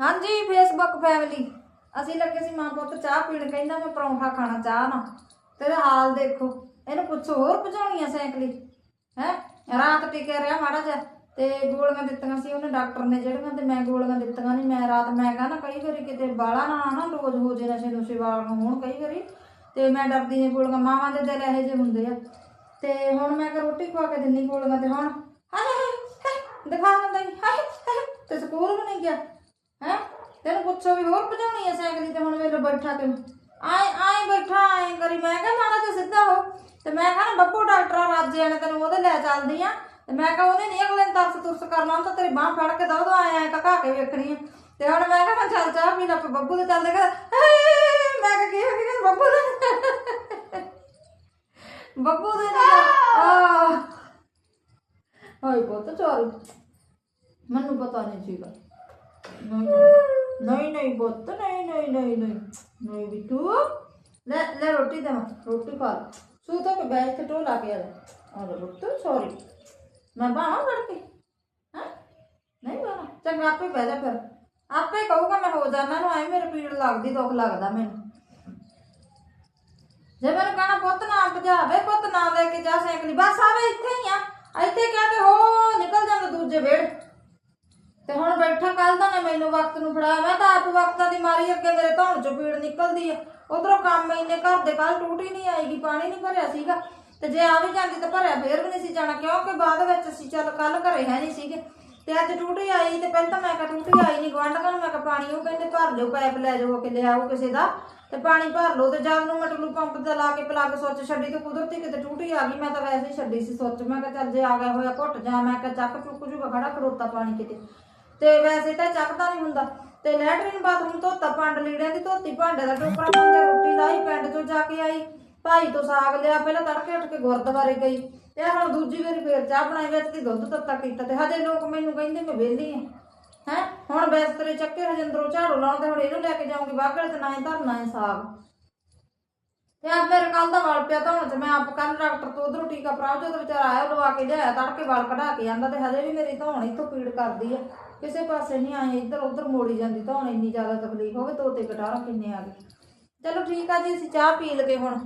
ਹਾਂਜੀ Facebook family ਅਸੀਂ ਲੱਗੇ ਸੀ ਮਾਂ ਪੁੱਤ ਚਾਹ ਪੀਣ ਕਹਿੰਦਾ ਮੈਂ ਪਰੌਂਠਾ ਖਾਣਾ ਚਾਹ ਨਾ। ਤੇਰਾ ਹਾਲ ਦੇਖੋ। ਇਹਨੂੰ ਪੁੱਛੋ ਹੋਰ ਭਜਾਉਣੀ ਆ ਸਾਈਕਲੀ? ਹੈ? ਰਾਤ ਟਿਕਿਆ ਰਿਹਾ ਮਾੜਾ ਜਿਹਾ। ਤੇ ਗੋਲੀਆਂ ਦਿੱਤੀਆਂ ਸੀ ਉਹਨੇ ਡਾਕਟਰ ਨੇ ਜਿਹੜੀਆਂ ਤੇ ਮੈਂ ਗੋਲੀਆਂ ਦਿੱਤੀਆਂ ਨਹੀਂ ਮੈਂ ਰਾਤ ਮੈਂ ਕਹਾਂ ਨਾ ਕਈ ਵਾਰੀ ਕਿਤੇ ਬਾਲਾ ਨਾ ਨਾ ਰੋਜ਼ ਹੋ ਜੇ ਨਸ਼ੇ ਨੁਸ਼ੇ ਵਾਲ ਨੂੰ ਹੋਣ ਕਈ ਵਾਰੀ। ਤੇ ਮੈਂ ਡਰਦੀ ਨੇ ਗੋਲੀਆਂ ਮਾਵਾਂ ਦੇ ਦਿਲ ਇਹੋ ਜਿਹੇ ਹੁੰਦੇ ਆ। ਤੇ ਹੁਣ ਮੈਂ ਕਿ ਰੋਟੀ ਖਵਾ ਕੇ ਦਿੰਨੀ ਗੋਲੀਆਂ ਤੇ ਹੁਣ। ਹਾਏ ਹਾਏ ਦਿਖਾ ਦਿੰਦਾ ਈ, ਹਾਏ ਤੇ ਸਕੂਲ ਵੀ ਨਹੀਂ ਗਿਆ। ਤੈਨੂੰ ਪੁੱਛੋ ਵੀ ਹੋਰ ਭਜਾਉਣੀ ਐ ਸਾਈਕਲ ਤੇ ਹੁਣ ਵੇਲੇ ਬੈਠਾ ਤੇ ਆਏ ਆਏ ਬੈਠਾ, ਆਏ ਕਰੀ। ਮੈਂ ਕਿਹਾ ਮਾੜਾ ਤੇ ਸਿੱਧਾ ਹੋ। ਤੇ ਮੈਂ ਕਿਹਾ ਨਾ ਬੱਬੂ, ਡਾਕਟਰ ਰਾਜੇ ਨੇ ਤੈਨੂੰ ਉਹਦੇ ਲੈ ਚੱਲਦੀ ਆ। ਤੇ ਮੈਂ ਕਿਹਾ ਉਹਨੇ ਨਹੀਂ ਅਗਲੇ ਨੂੰ ਤਰਸ ਤੁਰਸ ਕਰਨਾ ਤਾਂ ਤੇਰੀ ਬਾਹ ਫੜ ਕੇ ਦੋ ਦੋ ਆਏ ਆਏ ਕਕਾ ਕੇ ਵੇਖਣੀ ਆ। ਤੇ ਹੁਣ ਮੈਂ ਕਿਹਾ ਚੱਲ ਚਾਹ ਪੀ ਲੈ ਬੱਬੂ ਦੇ ਚੱਲਦੇ ਕਰ ਮੈਂ ਕਿਹਾ ਕੀ ਹੋ ਗਿਆ ਬੱਬੂ ਦੇ। ਬੱਬੂ ਦੇ ਨਾਲ ਹਾਏ ਬਹੁਤ ਚੋਰੀ। ਮੈਨੂੰ ਪਤਾ ਨਹੀਂ ਸੀਗਾ। ਨਹੀਂ ਨਹੀਂ ਨਹੀਂ ਪੁੱਤ ਨਹੀਂ ਨਹੀਂ ਨਹੀਂ ਨਹੀਂ ਨਹੀਂ ਬਿੱਟੂ ਲੈ ਲੈ ਰੋਟੀ ਦੇ ਰੋਟੀ ਖਾ ਲੈ ਸੂ ਤਾਂ ਕਿ ਬੈਠ ਕੇ ਟੋਲਾ ਕੇ ਆ ਲੈ ਆ ਲੈ ਪੁੱਤ ਸੌਰੀ ਮੈਂ ਬਾਹਾਂ ਫੜ ਕੇ ਹਾਂ ਨਹੀਂ ਬਾਹਾਂ ਚੰਗਾ ਆਪੇ ਬਹਿ ਜਾ ਫਿਰ ਆਪੇ ਕਹੂਗਾ ਮੈਂ ਹੋ ਜਾਣਾ ਨੂੰ ਐ ਮੇਰੇ ਪੀੜ ਲੱਗਦੀ ਦੁੱਖ ਲੱਗਦਾ ਮੈਨੂੰ ਜੇ ਮੈਨੂੰ ਕਹਣਾ ਪੁੱਤ ਨਾ ਭਜਾਵੇ ਪੁੱਤ ਨਾ ਲੈ ਕੇ ਜਾ ਸਾਈਕਲੀ ਬਸ ਆਵੇ ਇੱਥੇ ਹੀ ਆ ਇੱਥੇ ਕਿਹਾ ਤੇ ਹੋ ਨਿਕਲ ਜਾਂਦਾ ਦੂਜੇ ਵੇੜ ਤੇ ਹੁਣ ਬੈਠਾ ਕੱਲ ਦਾ ਨੇ ਮੈਨੂੰ ਵਕਤ ਨੂੰ ਫੜਾਇਆ ਮੈਂ ਤਾਂ ਆਪ ਵਕਤਾਂ ਦੀ ਮਾਰੀ ਅੱਗੇ ਮੇਰੇ ਧੌਣ ਚੋਂ ਪੀੜ ਨਿਕਲਦੀ ਆ। ਉਧਰੋਂ ਕੰਮ ਇੰਨੇ ਘਰ ਦੇ ਕੱਲ ਟੂਟੀ ਨਹੀਂ ਆਏਗੀ ਪਾਣੀ ਨਹੀਂ ਭਰਿਆ ਸੀਗਾ। ਤੇ ਜੇ ਆ ਵੀ ਜਾਂਦੀ ਤਾਂ ਭਰਿਆ ਫੇਰ ਵੀ ਨਹੀਂ ਸੀ ਜਾਣਾ, ਕਿਉਂਕਿ ਬਾਅਦ ਵਿੱਚ ਅਸੀਂ ਚੱਲ ਕੱਲ ਘਰੇ ਹੈ ਨਹੀਂ ਸੀਗੇ। ਤੇ ਅੱਜ ਟੂਟੀ ਆਈ ਤੇ ਪਹਿਲਾਂ ਤਾਂ ਮੈਂ ਕਿਹਾ ਟੂਟੀ ਆਈ ਨਹੀਂ ਗਵਾਂਢਾਂ ਨੂੰ ਮੈਂ ਕਿਹਾ ਪਾਣੀ ਉਹ ਕਹਿੰਦੇ ਭਰ ਲਿਓ, ਪਾਈਪ ਲੈ ਜਾਓ ਕਿ ਲਿਆਓ ਕਿਸੇ ਦਾ। ਤੇ ਪਾਣੀ ਭਰ ਲਓ ਤੇ ਜਦ ਨੂੰ ਮੈਂ ਟੁੱਲੂ ਪੰਪ ਤੇ ਲਾ ਕੇ ਪਲੱਗ ਸੁੱਚ ਛੱਡੀ ਤੇ ਕੁਦਰਤੀ ਕਿਤੇ ਟੂਟੀ ਆ ਗਈ, ਮੈਂ ਤਾਂ ਵੈਸੇ ਹੀ ਛੱਡੀ ਸੀ ਸੁੱਚ। ਮੈਂ ਕਿਹਾ ਚੱਲ ਜੇ ਆ ਗਿਆ ਹੋਇਆ ਘੁੱਟ, ਜਾ ਮੈਂ ਕਿਹਾ ਚੱਕ ਚੁੱਕ ਜੂਗਾ ਖੜਾ, ਖੜੋਤਾ ਪਾਣੀ ਕਿਤੇ। ਤੇ ਵੈਸੇ ਤਾਂ ਚੱਕਦਾ ਨਹੀਂ ਹੁੰਦਾ। ਤੇ ਲੈਟਰਿਨ ਬਾਥਰੂਮ ਧੋਤਾ ਪੰਡ ਲੀੜਿਆਂ ਦੀ ਧੋਤੀ ਭਾਂਡੇ ਦਾ ਟੋਕਰਾ ਮੰਗਿਆ ਰੋਟੀ ਲਾਈ ਪਿੰਡ ਚੋਂ ਜਾ ਕੇ ਆਈ ਭਾਈ ਤੋਂ ਸਾਗ ਲਿਆ ਪਹਿਲਾਂ ਤੜਕੇ ਉੱਠ ਕੇ ਗੁਰਦੁਆਰੇ ਗਈ। ਤੇ ਹੁਣ ਦੂਜੀ ਵਾਰੀ ਫੇਰ ਚਾਹ ਬਣਾਈ ਵਿੱਚ ਦੀ ਦੁੱਧ ਤੱਤਾ ਕੀਤਾ ਤੇ ਹਜੇ ਲੋਕ ਮੈਨੂੰ ਕਹਿੰਦੇ ਮੈਂ ਵਿਹਲੀ ਆ। ਹੈ? ਹੁਣ ਬਿਸਤਰੇ ਚੱਕੇ ਹਜਿੰਦਰੋਂ ਝਾੜੂ ਲਾਉਣ ਤੇ ਹੁਣ ਇਹਨੂੰ ਲੈ ਕੇ ਜਾਊਂਗੀ ਬਾਗੜ ਤੇ ਨਾ ਹੀ ਧਰਨਾ ਹੈ ਸਾਗ। ਤੇ ਆ ਮੇਰੇ ਕੱਲ ਦਾ ਵਾਲ ਪਿਆ ਧੋਣ ਚ ਮੈਂ ਆਪ ਕੱਲ ਡਾਕਟਰ ਤੋਂ ਉਧਰੋਂ ਟੀਕਾ ਪ੍ਰਾਪ ਜਦੋਂ ਵਿਚਾਰਾ ਆਇਆ ਲਵਾ ਕੇ ਲਿਆਇਆ ਤੜਕੇ ਵਾਲ ਕਢਾ ਕੇ ਆਂਦਾ ਤੇ ਹਜੇ ਵੀ ਮੇਰੀ ਧੌਣ ਇੱਥੋਂ ਪੀੜ ਕਰਦੀ ਆ। ਕਿਸੇ ਪਾਸੇ ਨਹੀਂ ਆਏ, ਇੱਧਰ ਉੱਧਰ ਮੋੜੀ ਜਾਂਦੀ ਤਾਂ ਹੁਣ ਇੰਨੀ ਜ਼ਿਆਦਾ ਤਕਲੀਫ ਹੋਵੇ, ਤੋਤੇ ਕਟਾਰਾਂ ਕਿੰਨੇ ਆ ਗਏ। ਚਲੋ ਠੀਕ ਆ ਜੀ, ਅਸੀਂ ਚਾਹ ਪੀ ਲਗੇ ਹੁਣ।